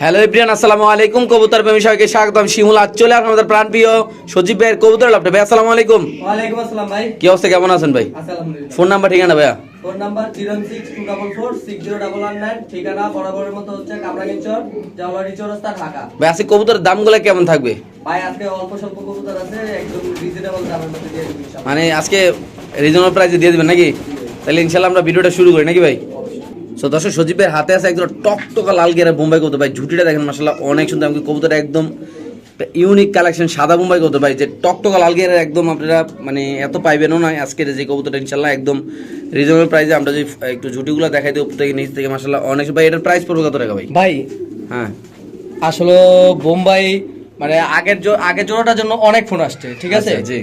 Hello everyone আসসালামু আলাইকুম। কবুতর প্রেমী সবাইকে স্বাগতম। শিমুল আজ চলে আসলাম আমাদের প্রাণ প্রিয় সজীব ভাইয়ের কবুতর লাভটা ভাই আসসালামু আলাইকুম। ওয়ালাইকুম আসসালাম ভাই। কি অবস্থা কেমন আছেন ভাই? আলহামদুলিল্লাহ। ফোন নাম্বার ঠিকানা ভাইয়া? Phone number zero six two double four six zero double one nine. ঠিকানা বরাবরের মতো হচ্ছে কামরাগিঞ্চর জাওলারি চৌরাস্তা ঢাকা। ভাই আজকে কবুতরের দামগুলো কেমন থাকবে? ভাই আজকে অল্প স্বল্প কবুতর আছে একদম রিজনেবল দামের মধ্যে দিয়ে মানে আজকে রিজনেবল প্রাইসে দিয়ে দিবেন নাকি? তাহলে ইনশাল্লাহ আমরা ভিডিওটা শুরু করি নাকি ভাই? সো দর্শক সজীবের হাতে আছে একদম টকটকা লাল গেরা বোম্বাই কবুতর ভাই ঝুটিটা দেখেন মাসাল্লাহ অনেক সুন্দর। আমাকে কবুতর একদম ইউনিক কালেকশন সাদা বোম্বাই কবুতর ভাই যে টকটকা লাল গেরা একদম আপনারা মানে এত পাইবেনও না আজকের যে কবুতরটা ইনশাল্লাহ একদম রিজনেবল প্রাইসে আমরা যদি একটু ঝুটিগুলো দেখাই দিই উপর থেকে নিচ থেকে মাসাল্লাহ অনেক ভাই এটার প্রাইস পড়বে কত টাকা ভাই? ভাই হ্যাঁ। আসলে বোম্বাই মানে আগের আগের জোড়াটার জন্য অনেক ফোন আসছে ঠিক আছে? আচ্ছা, জি।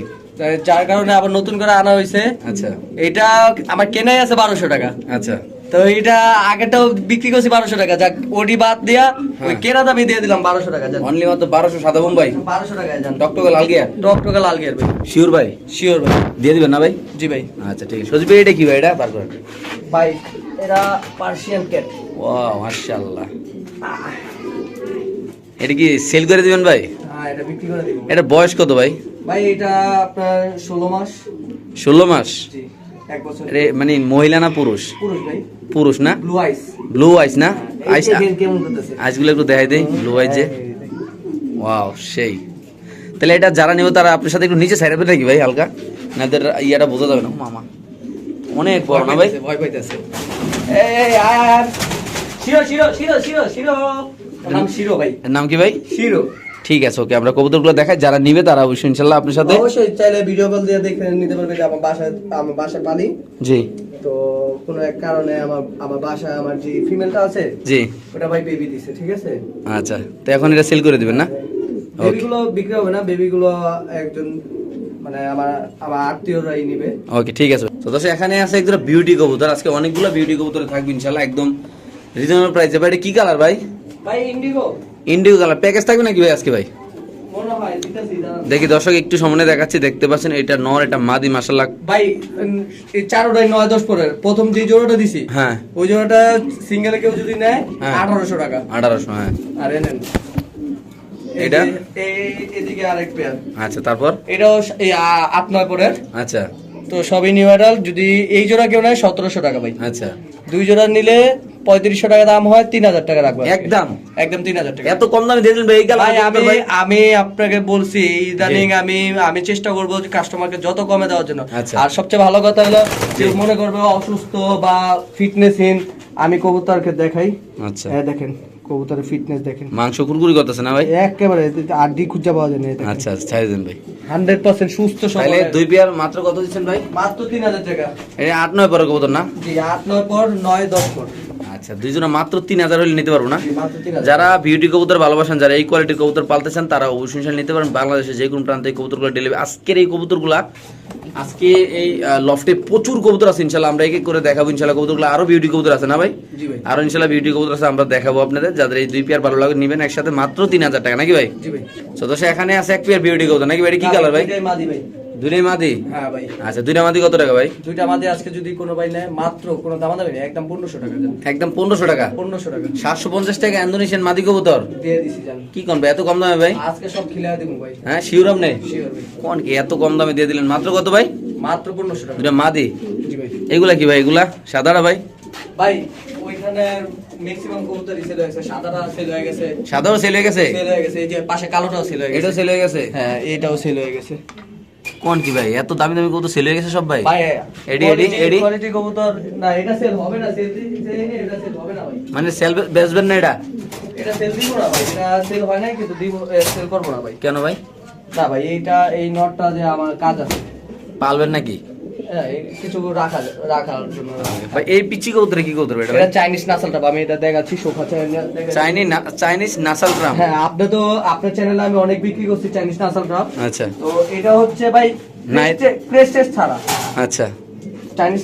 যার কারণে আবার নতুন করে আনা হয়েছে। আচ্ছা। এটা আমার কেনাই আছে বারোশো টাকা। আচ্ছা। তো এটা আগেরটাও বিক্রি করছি বারোশো টাকা। যাক ওটি বাদ দিয়া ওই হ্যাঁ। কেনা দামি দিয়ে দিলাম বারোশো টাকা যান অনলি মাত্র বারোশো সাদা বোম্বাই। বারোশো টাকায় যান। টকটকা লাল গিয়ার? ডক্টর লাল গিয়ার ভাই। শিওর ভাই? শিওর ভাই। দিয়ে দিবেন না ভাই? জি ভাই। আচ্ছা ঠিক আছে। সজীব ভাই এটা কি ভাই? এটা বার করেন। ভাই এরা পার্সিয়ান ক্যাট ওয়াও মাশাআল্লাহ। এটা কি সেল করে দিবেন ভাই? হ্যাঁ এটা বিক্রি করে দিব। এটা বয়স কত ভাই? ভাই এটা আপনার ষোলো মাস। ষোলো মাস? জি এক বছর। মানে মহিলা না পুরুষ? পুরুষ ভাই। পুরুষ না? ব্লু আইস ব্লু আইস না? আইস আইসগুলো একটু দেখাই দেই ব্লু আইস যে। ওয়াও সেই। তাহলে এটা যারা নেবে তারা আপনার সাথে একটু নিচে সাইড নাকি ভাই হালকা? না ইয়াটা বোঝা যাবে না। মামা। অনেক বড় না ভাই? ভয় পাইতেছে এই এই আয় আয় আয়। শিরো শিরো শিরো শিরো। শিরো নাম শিরো ভাই। এর নাম কি ভাই? শিরো। ঠিক আছে ওকে আমরা কবুতরগুলো দেখাই যারা নিবে তারা অবশ্যই ইনশাল্লাহ আপনার সাথে অবশ্যই চাইলে ভিডিও কল দিয়ে দেখে নিতে পারবে যে আমার বাসায় আমার বাসায় পালি জি। তো কোনো এক কারণে আমার আমার বাসায় আমার যে ফিমেলটা আছে জি। ওটা ভাই বেবি দিছে ঠিক আছে? আচ্ছা তো এখন এটা সেল করে দিবেন না? বেবিগুলো বিক্রি হবে না বেবিগুলো একজন মানে আমার আমার আত্মীয়রাই নিবে। ওকে ঠিক আছে। তো দর্শক এখানে আছে একদম বিউটি কবুতর। আজকে অনেকগুলো বিউটি কবুতর থাকবে ইনশাল্লাহ একদম রিজনেবল প্রাইসে ভাই এটা কি কালার ভাই? ভাই ইন্ডিগো কালার প্যাকেজ থাকবে নাকি ভাই আজকে ভাই। দেখি দর্শক একটু সামনে দেখাচ্ছি দেখতে পাচ্ছেন এটা নর এটা মাদি মাসাল্লাহ ভাই চারোটাই নয় দশ পরের। প্রথম যে জোড়াটা দিছি হ্যাঁ। ওই জোড়াটা সিঙ্গেলে কেউ যদি নেয় হ্যাঁ। আঠারোশো টাকা। আঠারোশো হ্যাঁ। আর এই এটা? এদিকে আরেক পেয়ার আচ্ছা তারপর? এটাও আট নয় পরের। আচ্ছা। তো সবই নিউ যদি এই জোড়া কেউ নেয় সতেরোশো টাকা ভাই। আচ্ছা। দুই জোড়া নিলে পঁয়ত্রিশশো টাকা দাম হয় তিন হাজার টাকা রাখব একদম। একদম তিন হাজার টাকা। এত কম দামে দিয়ে দিলেন ভাই ভাই আমি আমি আপনাকে বলছি ইদানিং আমি আমি চেষ্টা করব যে কাস্টমারকে যত কমে দেওয়ার জন্য। আচ্ছা। আর সবচেয়ে ভালো কথা হলো যে মনে করবে অসুস্থ বা ফিটনেসহীন আমি কবুতরকে দেখাই। আচ্ছা। হ্যাঁ দেখেন কবুতরের ফিটনেস দেখেন। মাংস কুরকুরি করতেছে না ভাই? একেবারে আড্ডি খুঁজে পাওয়া যায় না আচ্ছা আচ্ছা দেন ভাই। হান্ড্রেড পার্সেন্ট সুস্থ তাহলে দুই পেয়ার মাত্র কত দিচ্ছেন ভাই? মাত্র তিন হাজার টাকা। এটা আট নয় পরে কবুতর না? জি আট নয় পর নয় দশ পর। আচ্ছা দুইজনে মাত্র তিন হাজার হলে নিতে পারব না? যারা বিউটি কবুতর ভালোবাসেন যারা এই কোয়ালিটির কবুতর পালতে চান তারা অবশ্যই নিতে পারেন। বাংলাদেশে যে কোনো প্রান্তে কবুতরগুলো ডেলিভারি আজকের এই কবুতরগুলা আজকে এই লফটে প্রচুর কবুতর আছে ইনশাল্লাহ আমরা এক এক করে দেখাবো ইনশাল্লাহ কবুতরগুলো আরও বিউটি কবুতর আছে না ভাই? আরও ইনশাল্লাহ বিউটি কবুতর আছে আমরা দেখাবো আপনাদের। যাদের এই দুই পেয়ার ভালো লাগে নিবেন একসাথে মাত্র তিন হাজার টাকা নাকি ভাই? তো এখানে আছে এক পেয়ার বিউটি কবুতর নাকি ভাই? কি কালার ভাই। দুইটাই মাদি? হ্যাঁ ভাই। আচ্ছা দুইটা মাদি কত টাকা ভাই? দুইটা মাদি আজকে যদি কোনো ভাই নেয় মাত্র কোনো দাম দামি নেই একদম পনেরোশো টাকা। একদম পনেরোশো টাকা? পনেরোশো টাকা। সাতশো পঞ্চাশ টাকা ইন্দোনেশিয়ান মাদি কবুতর? দিয়ে দিছি জান। কি কোন ভাই এত কম দামে ভাই? আজকে সব খিলা দিব ভাই। হ্যাঁ শিওর ভাই। কোন কি এত কম দামে দিয়ে দিলেন? মাত্র কত ভাই? মাত্র পনেরোশো টাকা। দুটা মাদি? এগুলা কি ভাই এগুলা? সাদাটা ভাই? ভাই ওইখানে ম্যাক্সিমাম সাদাটা সেল হয়ে গেছে। সাদাও সেল হয়ে গেছে? সেল হয়ে গেছে। এই যে পাশে কালোটাও সেল হয়ে গেছে। এটাও সেল হয়ে গেছে? হ্যাঁ এটাও সেল হয়ে গেছে। কোন কি ভাই? এত দামি দামি কবুতর সেল হয়ে গেছে সব ভাই? এডি, এডি, এডি? কোয়ালিটি কবুতর না এটা সেল হবে না সেল এটা সেল হবে না ভাই। মানে সেল বেচবেন না এটা? এটা সেল দিব না ভাই এটা সেল হয় না কিন্তু দিব সেল করব না ভাই। কেন ভাই? না ভাই এইটা এই নটটা যে আমার কাজ আছে। পালবেন নাকি? কিছু রাখা রাখার জন্য। ভাই এই পিচি কবুতরে কি কবুতর এটা চাইনিজ নাসলটা আমি এটা দেখাচ্ছি সোফা চাইনিজ চাইনিজ নাসাল গ্রাম হ্যাঁ আপনি তো আপনার চ্যানেলে আমি অনেক বিক্রি করছি চাইনিজ নাসাল ড্রপ আচ্ছা। তো এটা হচ্ছে ভাই. ক্রেস্টেড ছাড়া। আচ্ছা। চাইনিজ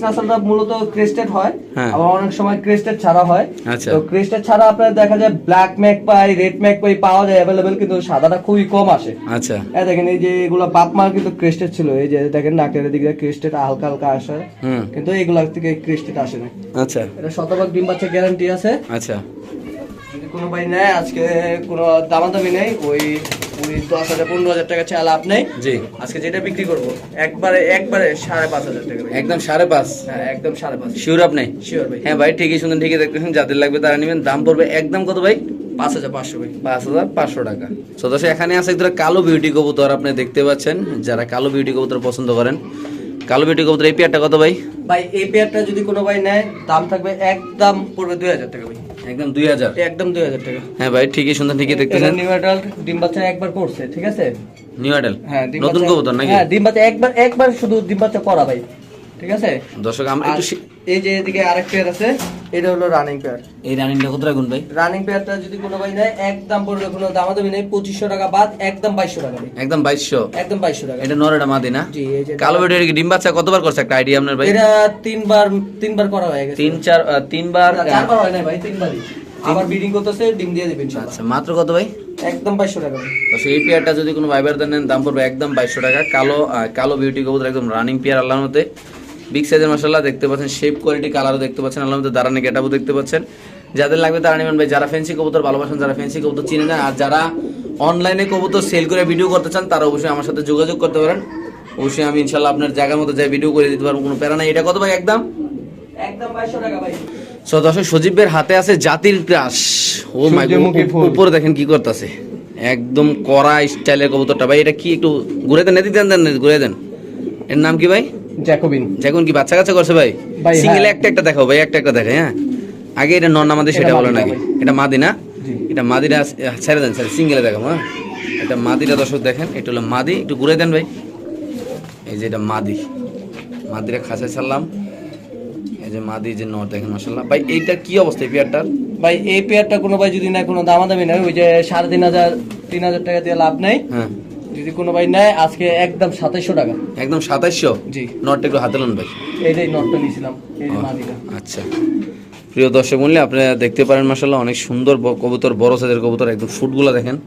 মূলত ক্রেস্টেড হয় হ্যাঁ। আবার অনেক সময় ক্রেস্টেড ছাড়া হয়। আচ্ছা। তো ক্রেস্টেড ছাড়া আপনার দেখা যায় black magpie red magpie পাওয়া যায় অ্যাভেলেবেল কিন্তু সাদাটা খুবই কম আসে। আচ্ছা। দেখেন এই যে এগুলো কিন্তু ক্রেস্টেড ছিল এই যে দেখেন নাকের দিকে ক্রেস্টেড হালকা হালকা আসে। কিন্তু এগুলা থেকে ক্রেস্টেড আসে না। আচ্ছা। এটা শতভাগ ডিম বাচ্চা গ্যারান্টি আছে। আচ্ছা। যদি কোনো ভাই নেয় আজকে কোনো দামাদামি নেই ওই দশ হাজার পনেরো হাজার টাকা জি। আজকে যেটা বিক্রি করব একবারে একবারে সাড়ে পাঁচ হাজার টাকা একদম সাড়ে পাঁচ? হ্যাঁ একদম সাড়ে পাঁচ। শিওর আপনি? শিওর ভাই। হ্যাঁ ভাই ঠিকই শুনছেন ঠিকই দেখতেছেন যাদের লাগবে তারা নেবেন। দাম পড়বে একদম কত ভাই? পাঁচ হাজার পাঁচশো ভাই। পাঁচ হাজার পাঁচশো টাকা। তো দর্শক এখানে আছে একটা কালো বিউটি কবুতর আপনি দেখতে পাচ্ছেন। যারা কালো বিউটি কবুতর পছন্দ করেন কালো বিউটি কবুতর এই পেয়ারটা কত ভাই? ভাই এই পেয়ারটা যদি কোনো ভাই নেয় দাম থাকবে একদম পড়বে দুই হাজার টাকা ভাই। একদম দুই হাজার। একদম দুই হাজার টাকা। হ্যাঁ ভাই ঠিকই সুন্দর ঠিকই দেখতেছেন। নিউ অ্যাডাল্ট ডিম বাচ্চা একবার করছে ঠিক আছে? New adult? হ্যাঁ নতুন কবুতর নাকি? হ্যাঁ ডিম বাচ্চা একবার একবার শুধু ডিম বাচ্চা করা ভাই। ঠিক আছে? দর্শক আমরা একটু এই যে এদিকে আরেক পেয়ার আছে এটা হলো রানিং পেয়ার এই রানিংটা কত রাখুন ভাই? রানিং পেয়ারটা যদি কোনো ভাই নেয় একদম পড়বে কোনো দামাদামি নেই পঁচিশশো টাকা বাদ একদম বাইশশো টাকা একদম বাইশশো? একদম বাইশশো টাকা। এটা নরেটা মাদি না? কালো কি ডিম বাচ্চা কতবার করছে? একটা আইডিয়া আপনার ভাই। এটা তিনবার তিনবার করা হয়ে গেছে। তিন চার তিনবার চারবার হয় না ভাই তিনবারই। আবার বিডিং করতেছে ডিম দিয়ে দিবেন আচ্ছা মাত্র কত ভাই? একদম বাইশশো টাকা তো পেয়ারটা যদি কোনো ভাইবার দেন দাম পড়বে একদম বাইশশো টাকা। কালো কালো বিউটি কবুতর একদম রানিং পেয়ার আল্লাহর মধ্যে বিগ সাইজের মশলা দেখতে পাচ্ছেন শেপ কোয়ালিটি কালারও দেখতে পাচ্ছেন আল্লাহর মধ্যে দাঁড়ানি গেটাবও দেখতে পাচ্ছেন। যাদের লাগবে তারা নেবেন ভাই যারা ফ্যান্সি কবুতর ভালোবাসেন যারা ফ্যান্সি কবুতর চিনে না আর যারা অনলাইনে কবুতর সেল করে ভিডিও করতে চান তারা অবশ্যই আমার সাথে যোগাযোগ করতে পারেন। অবশ্যই আমি ইনশাল্লাহ আপনার জায়গার মতো যাই ভিডিও করে দিতে পারব কোনো প্যারা নাই। এটা কত ভাই একদম? একদম বাইশশো টাকা ভাই। সো দর্শক সজীবের হাতে আছে জাতির ক্রাশ। ও মাই উপরে দেখেন কি করতেছে। একদম কড়া স্টাইলের কবুতরটা। ভাই এটা কি একটু ঘুরে দেন এদিক দেন দেন ঘুরে দেন। এর নাম কি ভাই? জ্যাকোবিন। যখন কি বাচ্চা কাচ্চা করছে ভাই? সিঙ্গেল হ্যাঁ। একটা একটা দেখাও ভাই একটা একটা দেখাই হ্যাঁ? আগে এটা নন আমাদের সেটা বলে না নাকি? এটা মাদি না এটা মাদিটা ছেড়ে দেন ছেড়ে সিঙ্গেলে দেখাবো হ্যাঁ? এটা মাদিটা দর্শক দেখেন এটা হলো মাদি। একটু ঘুরে দেন ভাই। এই যে এটা মাদি। মাদিটা খাঁচায় ছাড়লাম এই যে মাদি যে নর দেখেন মাসাল্লাহ ভাই এইটা কি অবস্থা এই পেয়ারটার? ভাই এই পেয়ারটা কোনো ভাই যদি নেয় কোনো দামাদামি নেই। ওই যে সাড়ে তিন হাজার তিন হাজার টাকা দিয়ে লাভ নেই। হ্যাঁ। যদি কোনো ভাই নেয় আজকে একদম সাতাইশশো টাকা। একদম সাতাইশশো? জি। নটটা একটু হাতে লোন ভাই। এইটাই নটটা নিয়েছিলাম এই যে মাদিটা। আচ্ছা। প্রিয় দর্শক মূল্যে আপনারা দেখতে পারেন মাসাল্লাহ অনেক সুন্দর কবুতর বড় সাইজের কবুতর একদম ফুটগুলো দেখেন।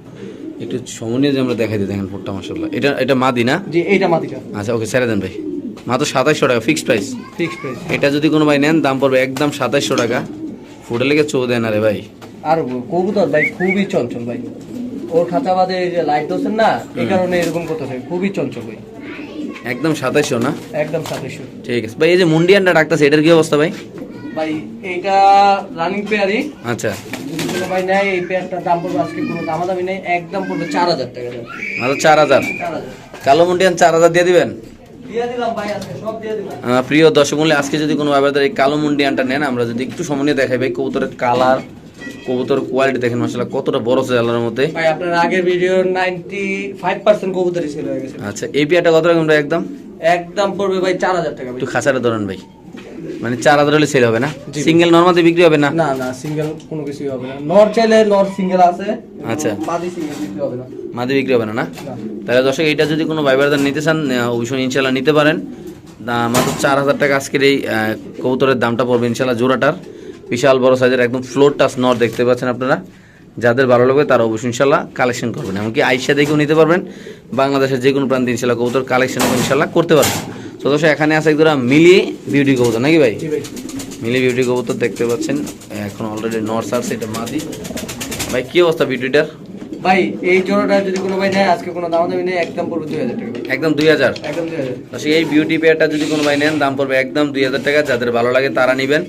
একটু সমনীয় যে আমরা দেখাই দিই দেখেন ফুটটা মাসাল্লাহ এটা এটা মাদি না? জি এইটা মাদিটা। আচ্ছা ওকে ছেড়ে দেন ভাই। মাত্র সাতাইশশো টাকা ফিক্সড প্রাইস ফিক্সড প্রাইস এটা যদি কোনো ভাই নেন দাম পড়বে একদম সাতাইশশো টাকা। ফুটে লেগে চৌ দেন আরে ভাই। আর কবুতর ভাই খুবই চঞ্চল ভাই। ওর খাঁচা বাদে এই যে লাইট না এই কারণে এরকম করতেছে খুবই চঞ্চল ভাই। একদম সাতাইশশো না? একদম ঠিক আছে। ভাই এই যে মুন্ডিয়ানটা ডাকতেছে এটার কি অবস্থা ভাই? ভাই এইটা রানিং পেয়ারই আচ্ছা। ভাই নেয় এই পেয়ারটার দাম পড়বে আজকে দামাদামি নেই একদম পড়বে চার হাজার টাকা। চার হাজার? কালো মুন্ডিয়ান চার হাজার দিয়ে দিবেন? প্রিয় দর্শক মূল্যে আজকে যদি কোনো ব্যাপারে এই কালো মুন্ডিয়ানটা নেন আমরা যদি একটু সময় দেখাই ভাই কবুতরের কালার কবুতর কোয়ালিটি দেখেন মাসাল্লাহ কতটা বড় আছে আল্লাহর মধ্যে ভাই আপনার আগের ভিডিও নাইনটি ফাইভ পার্সেন্ট কবুতরই সেল হয়ে গেছে। আচ্ছা এই পেয়ারটা কত ভাই একদম? একদম পড়বে ভাই চার হাজার টাকা ভাই একটু খাঁচারে ধরেন ভাই। মানে চার হাজার হলে সেল হবে না। সিঙ্গেল নর্মালি বিক্রি হবে না? না না সিঙ্গেল কোনো কিছুই হবে না। নর চাইলে নর সিঙ্গেল আছে আচ্ছা। মাদি সিঙ্গেল দিতে হবে না। মাদি বিক্রি হবে না না। তাহলে দর্শক এইটা যদি কোনো ভাইবারদার নিতে চান অবশ্যই ইনশাল্লাহ নিতে পারেন। মাত্র চার হাজার টাকা আজকের এই কবুতরের দামটা পড়বে ইনশাল্লাহ জোড়াটার। বিশাল বড় সাইজের একদম ফ্লোর টাচ নর দেখতে পাচ্ছেন আপনারা। যাদের ভালো লাগবে তারা অবশ্যই ইনশাল্লাহ কালেকশন করবেন। এমনকি আইসা দেখেও নিতে পারবেন। বাংলাদেশের যে কোনো প্রান্তে ইনশাল্লাহ কবুতর কালেকশন ইনশাল্লাহ করতে পারবেন। তো দর্শক এখানে আছে একদম মিলি বিউটি কবুতর নাকি ভাই? মিলি বিউটি কবুতর দেখতে পাচ্ছেন। এখন অলরেডি নর্স আছে এটা মাদি। ভাই কি অবস্থা বিউটিটার ভাই এই জোড়াটা যদি কোনো ভাই নেয় আজকে কোনো দামাদামি নেই একদম পড়বে দুই হাজার টাকা। একদম দুই হাজার? একদম দুই হাজার। এই বিউটি পেয়ারটা যদি কোনো ভাই নেন দাম পড়বে একদম দুই হাজার টাকা। যাদের ভালো লাগে তারা নেবেন।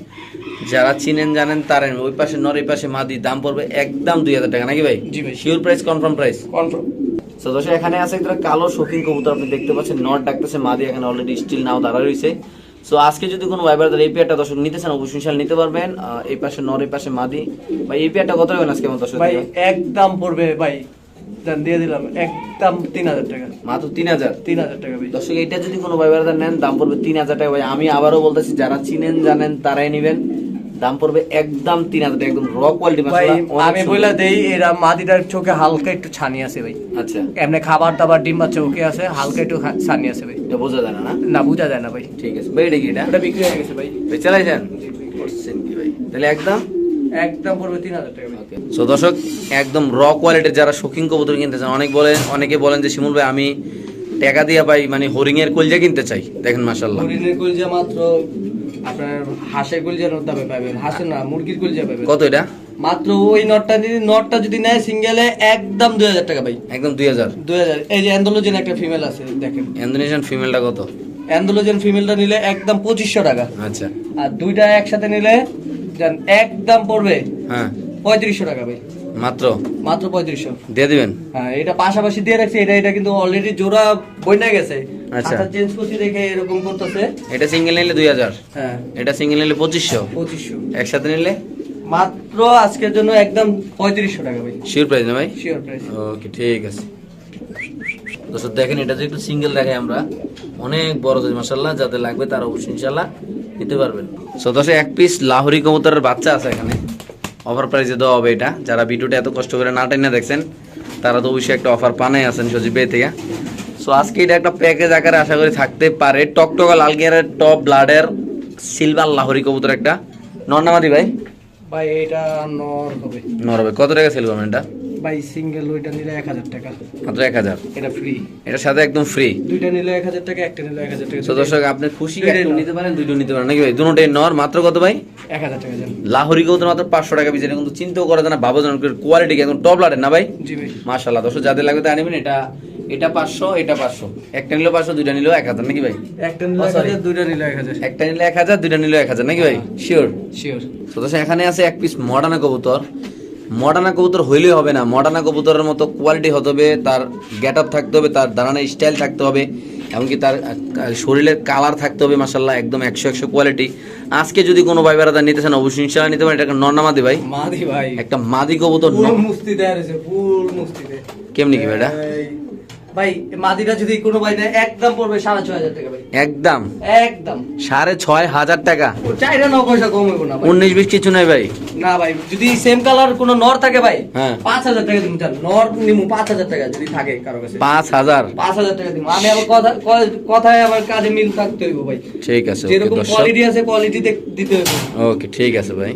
যারা চিনেন জানেন তারা নেবেন ওই পাশে নর এই পাশে মাদি দাম পড়বে একদম দুই হাজার টাকা নাকি ভাই? জি ভাই। Sure price confirm price confirm তো দর্শক এখানে আছে একটা কালো শৌখিন কবুতর আপনি দেখতে পাচ্ছেন নট ডাকতেছে মাদি এখানে অলরেডি স্টিল নাও দাঁড়া রয়েছে। সো আজকে যদি কোনো ভাইবারদের এই পেয়ারটা দর্শক নিতে চান অবশ্যই ইনশাল্লাহ নিতে পারবেন। এই পাশে নর এই পাশে মাদি। ভাই এই পেয়ারটা কত রাখবেন আজকে আমার দর্শক ভাই একদম পড়বে ভাই দিয়ে দিলাম একদম তিন হাজার টাকা। মাত্র তিন হাজার? তিন হাজার টাকা ভাই। দর্শক এটা যদি কোনো ভাইবারদার নেন দাম পড়বে তিন হাজার টাকা। ভাই আমি আবারও বলতেছি যারা চিনেন জানেন তারাই নেবেন। দাম পড়বে একদম তিন হাজার একদম র কোয়ালিটি ভাই আমি বলে দেই এরা মাদিটার চোখে হালকা একটু ছানি আছে ভাই। আচ্ছা। এমনি খাবার দাবার ডিম বাচ্চা ওকে আছে হালকা একটু ছানি আছে ভাই। এটা বোঝা যায় না না? না বোঝা যায় না ভাই। ঠিক আছে। ভাই এটা কি এটা? ওটা বিক্রি হয়ে গেছে ভাই। ভাই করছেন কি ভাই? তাহলে একদম? একদম পড়বে তিন হাজার টাকা সো দর্শক একদম র কোয়ালিটির যারা শৌখিন কবুতর কিনতে চান অনেক বলে অনেকে বলেন যে শিমুল ভাই আমি টাকা দিয়ে পাই মানে হরিং এর কলজা কিনতে চাই। দেখেন মাশাল্লাহ হরিণের কলজা মাত্র আপনার হাঁসের কলজার দামে পাবেন হাঁসের না মুরগির কলজা পাবেন কত এটা? মাত্র ওই নটটা নিয়ে নটটা যদি নেয় সিঙ্গেলে একদম দুই হাজার টাকা ভাই। একদম দুই হাজার? দুই হাজার। এই যে অ্যান্ডোলোজেন একটা ফিমেল আছে দেখেন। ইন্দোনেশিয়ান ফিমেলটা কত? অ্যান্ডোলোজেন ফিমেলটা নিলে একদম পঁচিশশো টাকা। আচ্ছা। আর দুইটা একসাথে নিলে একদম পড়বে হ্যাঁ। পঁয়ত্রিশশো টাকা ভাই। মাত্র? মাত্র পঁয়ত্রিশশো। দিয়ে দিবেন? হ্যাঁ এটা পাশাপাশি দিয়ে রাখছি এটা এটা কিন্তু অলরেডি জোড়া বইনা গেছে। আচ্ছা। চেঞ্জ করছি দেখে এরকম করতেছে। এটা সিঙ্গেল নিলে দুই হাজার। হ্যাঁ। এটা সিঙ্গেল নিলে পঁচিশশো। পঁচিশশো। একসাথে নিলে? মাত্র আজকের জন্য একদম পঁয়ত্রিশশো টাকা ভাই। শিওর প্রাইস না ভাই? শিওর প্রাইস ওকে ঠিক আছে। দর্শক দেখেন এটা যে একটু সিঙ্গেল দেখাই আমরা অনেক বড় সাইজ মাসাল্লাহ যাদের লাগবে তারা অবশ্যই ইনশাল্লাহ নিতে পারবেন। সো দর্শক এক পিস লাহোরি কবুতরের বাচ্চা আছে এখানে। অফার প্রাইসে দেওয়া হবে এটা। যারা ভিডিওটা এত কষ্ট করে না টেনে দেখছেন তারা তো অবশ্যই একটা অফার পানাই আছেন সজীব ভাই থেকে। সো আজকে এটা একটা প্যাকেজ আকারে আশা করি থাকতে পারে। টকটকা লাল গিয়ারের টপ ব্লাডের সিলভার লাহরি কবুতর একটা। নর্নামাদি ভাই? ভাই এটা নর হবে। নর হবে। কত টাকা সেল করবেন এটা ভাই সিঙ্গেল ওইটা নিলে এক হাজার টাকা। মাত্র এক হাজার? এটা ফ্রি এটার সাথে একদম ফ্রি দুইটা নিলে এক হাজার টাকা একটা নিলে এক হাজার টাকা। তো দর্শক আপনি খুশি একটা নিতে পারেন দুইটো নিতে পারেন? নাকি ভাই দুটোটাই নর মাত্র কত ভাই? এক হাজার টাকা লাহোরি মাত্র পাঁচশো টাকা কিন্তু চিন্তাও করা যায় না কোয়ালিটি একদম টপ লাটের না ভাই? জি ভাই। মাশাল্লাহ দর্শক যাদের লাগবে তা এটা এটা পাঁচশো এটা পাঁচশো। একটা নিলেও পাঁচশো দুইটা নিলেও এক হাজার নাকি ভাই? একটা নিলে Oh, দুইটা নিলে এক হাজার। একটা নিলে এক হাজার দুইটা নিলেও এক হাজার নাকি ভাই? শিওর শিওর তো এখানে আছে এক পিস মডার্না কবুতর। মডার্না কবুতর হইলেই হবে না। মডার্না কবুতরের মতো কোয়ালিটি হতে হবে তার গেট আপ থাকতে হবে তার দাঁড়ানোর স্টাইল থাকতে হবে এমনকি তার শরীরের কালার থাকতে হবে মাসাল্লাহ একদম একশো একশো কোয়ালিটি আজকে যদি কোনো ভাই বেড়াদার নিতে চান অবশ্যই ইনশাল্লাহ নিতে পারেন। এটা একটা নর্নামাদি ভাই? মাদি ভাই। একটা মাদি কবুতর কেমনি কি ভাই এটা? ভাই মাদিটা যদি কোনো ভাই নেয় একদম পড়বে সাড়ে ছয় হাজার টাকা ভাই। একদম? একদম। সাড়ে ছয় হাজার টাকা? চাইটা ন পয়সা কম হইব না উনিশ বিশ কিছু নাই ভাই। না ভাই যদি সেম কালার কোনো নর থাকে ভাই হ্যাঁ। পাঁচ হাজার টাকা দিন চান নর নিমু পাঁচ হাজার টাকা যদি থাকে কারও কাছে। পাঁচ হাজার? পাঁচ হাজার টাকা দিব আমি আবার কথা কথায় আবার কাজে মিল থাকতে হইব ভাই। ঠিক আছে যেরকম কোয়ালিটি আছে কোয়ালিটি দিতে হইব। ওকে ঠিক আছে ভাই।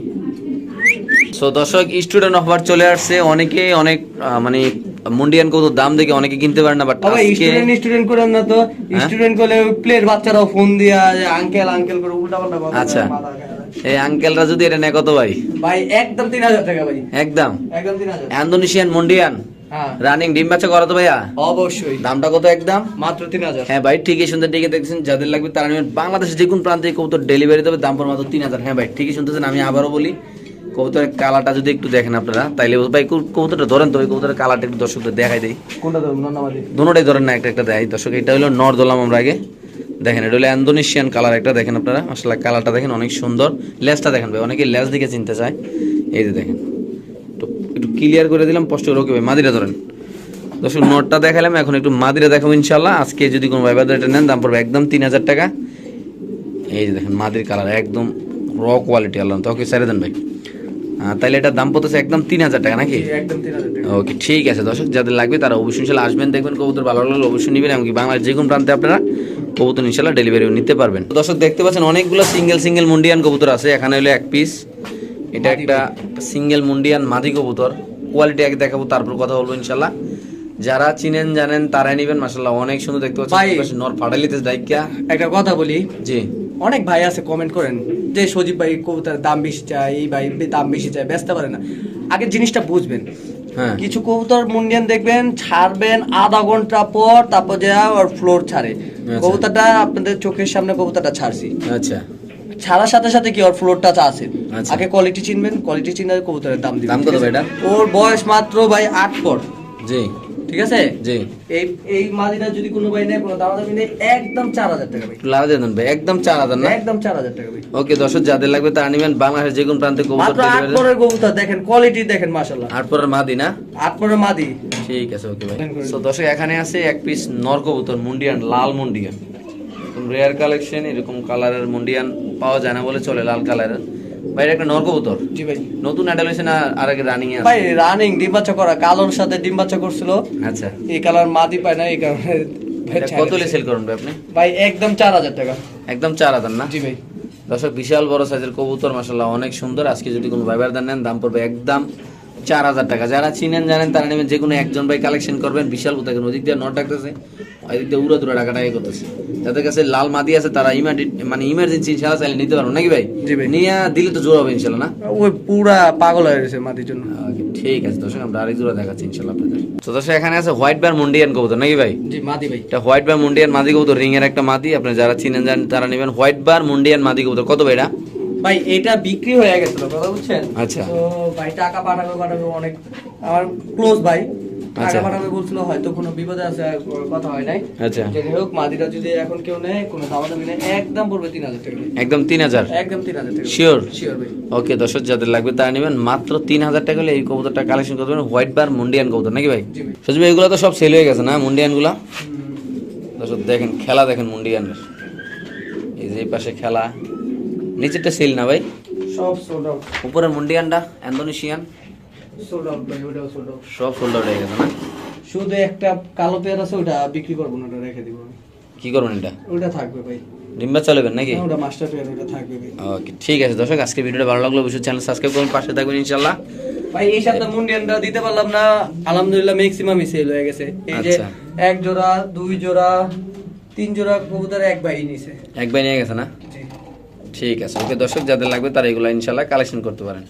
সো দর্শক স্টুডেন্ট অফার চলে আসছে। অনেকে অনেক মানে মুন্ডিয়ান কত দাম দেখে অনেকে কিনতে পারে না বাট আজকে স্টুডেন্ট স্টুডেন্ট করেন না তো? স্টুডেন্ট করলে প্লের বাচ্চারাও ফোন দিয়া আঙ্কেল আঙ্কেল করে উল্টা পাল্টা কথা আচ্ছা। এই আঙ্কেলরা যদি এটা নেয় কত ভাই? ভাই একদম তিন হাজার টাকা ভাই। একদম? একদম তিন হাজার। ইন্দোনেশিয়ান মুন্ডিয়ান রানিং ডিম বাচ্চা করা তো ভাইয়া? অবশ্যই। দামটা কত একদম? মাত্র তিন হাজার। হ্যাঁ ভাই ঠিকই শুনতে ঠিকই দেখছেন যাদের লাগবে তারা নেবেন। বাংলাদেশের যে কোন প্রান্তে কবুতর ডেলিভারি দেবে দাম পড়বে মাত্র তিন হাজার। হ্যাঁ ভাই ঠিকই শুনতেছেন আমি আবারও বলি কবুতরের কালারটা যদি একটু দেখেন আপনারা তাইলে ভাই কবু- কবুতরটা ধরেন তো ওই কবুতরের কালারটা একটু দর্শকদের দেখাই দেই। কোনটা দুটোটাই ধরেন না একটা একটা দেখাই। দর্শক এটা হলো নর দলাম আমরা আগে। দেখেন এটা হলো ইন্দোনেশিয়ান কালার একটা দেখেন আপনারা। আসলে কালারটা দেখেন অনেক সুন্দর। লেজটা দেখেন ভাই অনেকে লেজ দিকে চিনতে চায়। এই যে দেখেন তো একটু ক্লিয়ার করে দিলাম স্পষ্ট ওকে ভাই মাদিরা ধরেন। দর্শক নটটা দেখালাম এখন একটু মাদিরা দেখাবো ইনশাল্লাহ আজকে যদি কোনো ভাই বাজার এটা নেন দাম পড়বে একদম তিন হাজার টাকা। এই যে দেখেন মাদির কালার একদম র কোয়ালিটি আল্লাহ। তো ওকে ছেড়ে দেন ভাই। তাহলে এটার দাম পড়তেছে একদম তিন হাজার টাকা নাকি? ওকে ঠিক আছে দর্শক যাদের লাগবে তারা অবশ্যই ইনশাল্লাহ আসবেন দেখবেন কবুতর ভালো লাগলে অবশ্যই নেবেন এমনকি বাংলার যে কোনো প্রান্তে আপনারা কবুতর ইনশাল্লাহ ডেলিভারিও নিতে পারবেন। দর্শক দেখতে পাচ্ছেন অনেকগুলো সিঙ্গেল সিঙ্গেল মুন্ডিয়ান কবুতর আছে এখানে হলো এক পিস এটা একটা সিঙ্গেল মুন্ডিয়ান মাদি কবুতর। কোয়ালিটি আগে দেখাবো তারপর কথা বলব ইনশাল্লাহ। যারা চিনেন জানেন তারাই নেবেন মাসাল্লাহ অনেক সুন্দর দেখতে। পাচ্ছেন। নর ফাটালিতে দায়িকা একটা কথা বলি। জি। অনেক ভাই আছে কমেন্ট করেন যে সজীব ভাই কবুতার দাম বেশি চাই এই ভাই দাম বেশি চাই ব্যস্ত পারে না। আগে জিনিসটা বুঝবেন। হ্যাঁ। কিছু কবুতর মুন্ডিয়ান দেখবেন ছাড়বেন আধা ঘণ্টা পর তারপর যা ওর ফ্লোর ছাড়ে। আচ্ছা। কবুতরটা আপনাদের চোখের সামনে কবুতরটা ছাড়ছি। আচ্ছা। ছাড়ার সাথে সাথে কি ওর ফ্লোরটা আছে? আচ্ছা। আগে কোয়ালিটি চিনবেন কোয়ালিটি চিনে কবুতরের দাম দিবেন। দাম কত ভাই এটা? ওর বয়স মাত্র ভাই আট পর জি। ঠিক আছে? জি। এই এই মাদিটা যদি কোনো ভাই নেয় কোনো দাম নেই একদম চার হাজার টাকা ভাই। দেন ভাই একদম চার হাজার না? একদম চার হাজার টাকা ভাই। ওকে দর্শক যাদের লাগবে নেবেন। বাংলাদেশের যে কোনো প্রান্তে কবুতর মাত্র আট পরের কবুতর দেখেন কোয়ালিটি দেখেন মাশাল্লাহ আট পরের মাদি না? আট পরের মাদি। ঠিক আছে ওকে ভাই। তো দর্শক এখানে আছে এক পিস নর কবুতর মুন্ডিয়ান লাল মুন্ডিয়ান। রেয়ার কালেকশন এরকম কালারের মুন্ডিয়ান পাওয়া যায় না বলে চলে লাল কালারের ভাই একটা নরকবুতর জি ভাই। নতুন আর আগে রানিং এ ভাই রানিং ডিম বাচ্চা করা। কালোর সাথে ডিম বাচ্চা করছিল। আচ্ছা। এই কালার মাদি পায় না এই কারণে কত কত সেল করুন ভাই আপনি? ভাই একদম চার হাজার টাকা। একদম চার হাজার না? জি ভাই। দর্শক বিশাল বড় সাইজের কবুতর মাসাল্লাহ অনেক সুন্দর। আজকে যদি কোনো ভাইবার দেন নেন দাম পড়বে একদম চার হাজার টাকা। যারা চিনেন জানেন তারা নেবেন যে কোনো একজন ভাই কালেকশন করবেন বিশাল কোথায় ওদিক দিয়ে নট ডাকতেছে ওদিক দিয়ে উড়া দুরা টাকা টাকা করতেছে। যাদের কাছে লাল মাদি আছে তারা মানে ইমার্জেন্সি ইনশাল্লাহ চাইলে নিতে পারব। নাকি ভাই? নিয়ে দিলে তো জোর হবে ইনশাল্লাহ না? ওই পুরা পাগল হয়ে গেছে মাটির জন্য। ঠিক আছে দর্শক আমরা আরেক জোড়া দেখাচ্ছি ইনশাল্লাহ আপনাদের। তো দর্শক এখানে আছে হোয়াইট বার মুন্ডিয়ান কবুতর নাকি ভাই? জি মাদি ভাই। এটা হোয়াইট বার মুন্ডিয়ান মাদি কবুতর রিং এর একটা মাদি। আপনি যারা চিনেন জানেন তারা নেবেন হোয়াইট বার মুন্ডিয়ান মাদি কবুতর। কত ভাই এটা? ভাই এটা বিক্রি হয়ে গেছিল কথা বুঝছেন? আচ্ছা। তো ভাই টাকা পাঠাবে পাঠাবে অনেক। আমার ক্লোজ ভাই টাকা আচ্ছা। পাঠাবে বলছিল হয়তো কোনো বিপদে আছে কথা হয় নাই। আচ্ছা। যাই হোক মাদিটা যদি এখন কেউ নেয় কোনো দাম দামি নেই একদম পড়বে তিন হাজার টাকা। একদম তিন হাজার? একদম তিন হাজার টাকা। Sure? শিওর ভাই। ওকে দর্শক যাদের লাগবে তারা নেবেন। মাত্র তিন হাজার টাকা হলে এই কবুতরটা কালেকশন করতে পারেন হোয়াইট বার মুন্ডিয়ান কবুতর নাকি ভাই? ভাই। এগুলো তো সব সেল হয়ে গেছে না মুন্ডিয়ানগুলা দর্শক দেখেন খেলা দেখেন মুন্ডিয়ানের এই যে পাশে খেলা। নিচেরটা সেল না ভাই? সব সোল্ড আউট উপরে মুন্ডিয়ানটা ইন্দোনেশিয়ান। সোল্ড আউট ভাই ওটাও সোল্ড আউট সব সোল্ড আউট হয়ে গেছে না? শুধু একটা কালো পেয়ার আছে ওটা বিক্রি করব না ওটা রেখে দিব কি করবেন এটা? ওটা থাকবে ভাই। ডিম্বা চালাবেন নাকি? না, ওটা মাস্টার পেয়ার ওটা থাকবে ভাই। ওকে ঠিক আছে দর্শক আজকে ভিডিওটা ভালো লাগল অবশ্যই চ্যানেল সাবস্ক্রাইব করুন পাশে থাকবেন ইনশাল্লাহ ভাই এই সপ্তাহে মুন্ডিয়ানটা দিতে পারলাম না আলহামদুলিল্লাহ ম্যাক্সিমামই সেল হয়ে গেছে। এই যে আচ্ছা। এক জোড়া দুই জোড়া তিন জোড়া কবুতর এক ভাই নিছে। এক বাই নিয়ে গেছে না? ঠিক আছে। ওকে দর্শক যাদের লাগবে তারা এগুলো ইনশাল্লাহ কালেকশন করতে পারেন।